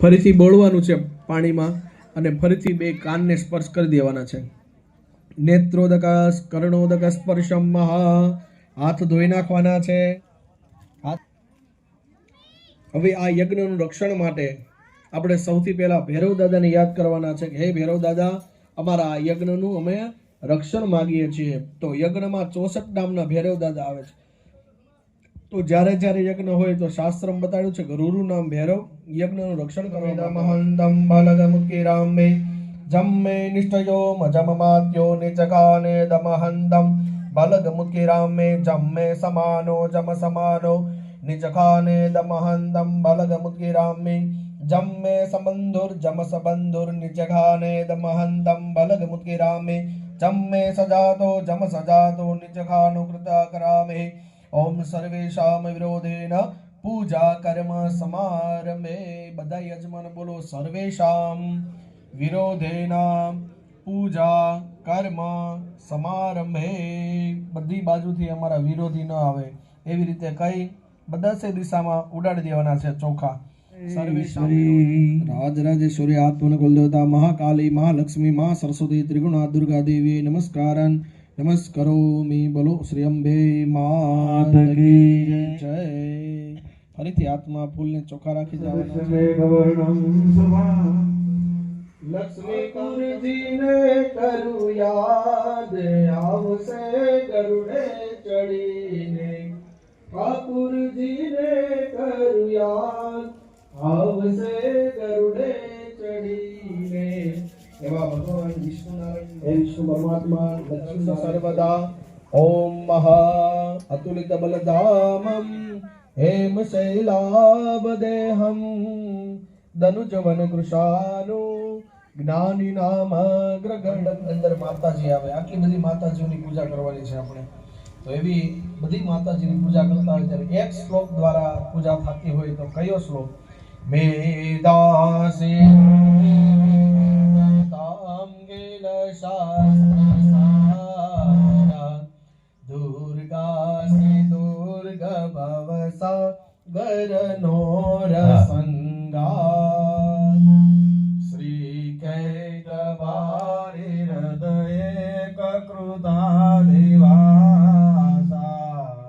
ફરીથી બોળવાનું છે પાણીમાં અને ફરીથી બે કાનને સ્પર્શ કરી દેવાના છે. નેત્રોદક કર્ણોદક સ્પર્શમ મહા, હાથ ધોઈ નાખવાના છે. હવે આ યજ્ઞનું રક્ષણ માટે આપણે સૌથી પહેલા ભૈરવ દાદાને યાદ કરવાના છે હે ભૈરવ દાદા, અમારા આ યજ્ઞનું અમે રક્ષણ માગીએ છીએ. તો યજ્ઞમાં ચોસઠ નામના ભૈરવ દાદા આવે છે. તો જ્યારે જ્યારે યજ્ઞ હોય તો શાસ્ત્રમ બતાડ્યું છે કે રૂરુ નામ ભૈરવ યજ્ઞનું રક્ષણ કરવા મહંતમ બાલગમ કિરામે જમ્મે નિષ્ઠયો મજમમાત્યો નિચકાને દમહંતમ બલગમ કિરામે જમ્મે સમાનો જમ સમાનો નિચખાને દમહંતમ બલગમ કિરામે જમ્મે સંબંધુર જમ સંબંધુર નિચખાને દમહંતમ બલગમ કિરામે જમ્મે સજાતો જમ સજાતો નિચખાનો કૃતા કરામે ઓમ સર્વેશામ વિરોધેન પૂજા કર્મ સમારંભે. બધા યજમાન બોલો સર્વેશામ વિરોધેન પૂજા કર્મ સમારંભે. બધી બાજુથી અમારા વિરોધી ન આવે. એવી રીતે કઈ બધા સે દિશામાં ઉડાડી દેવાના છે ચોખા. રાજરાજેશ્વરી આત્મન કુલદેવતા મહાકાલી મહાલક્ષ્મી મહા સરસ્વતી ત્રિગુણા દુર્ગા દેવી નમસ્કારન. નમસ્કરોમી બોલો શ્રી અંબે માત કી જય. ફરીથી હાથમાં ફૂલને ચોખા રાખી જવાના લક્ષ્મી કુરજીને કરું યાદ આવશે ગરુડે ચડીને સર્વદા ઓમ મહા અતુલિત બલધામમ, હેમ શૈલાબદેહમ દનુજવન કૃષાનો જ્ઞાની નામ અગ્રગણ અંદર માતાજી આવે. આટલી બધી માતાજીઓની પૂજા કરવાની છે આપણે. તો એવી બધી માતાજીની પૂજા કરતા હોય ત્યારે એક શ્લોક દ્વારા પૂજા થતી હોય તો કયો શ્લોક? મેદાસી ગરનો રસંગા શ્રી કૈટવારી હૃદય કકૃતા દેવાસા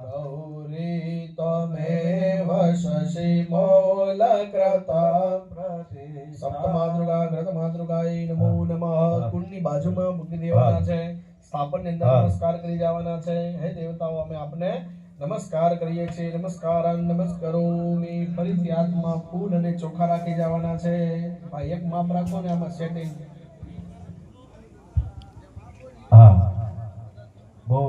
ગૌરી ત્વમેવ શશી મોલક્રતા સપ્તમાતૃકા ગ્રતમાતૃકાય નમો નમઃ કુંડની બાજુમાં મૂકી દેવાના છે સ્થાપનની અંદર નમસ્કાર કરી જવાના છે હે દેવતાઓ અમે આપને નમસ્કાર કરીએ છીએ નમસ્કાર નમસ્કરોમી ફરીથી હાથમાં ફૂલ અને ચોખા રાખી જવાના છે. ભાઈ, એક માપ રાખો ને આમાં સેટિંગ હા. બહુ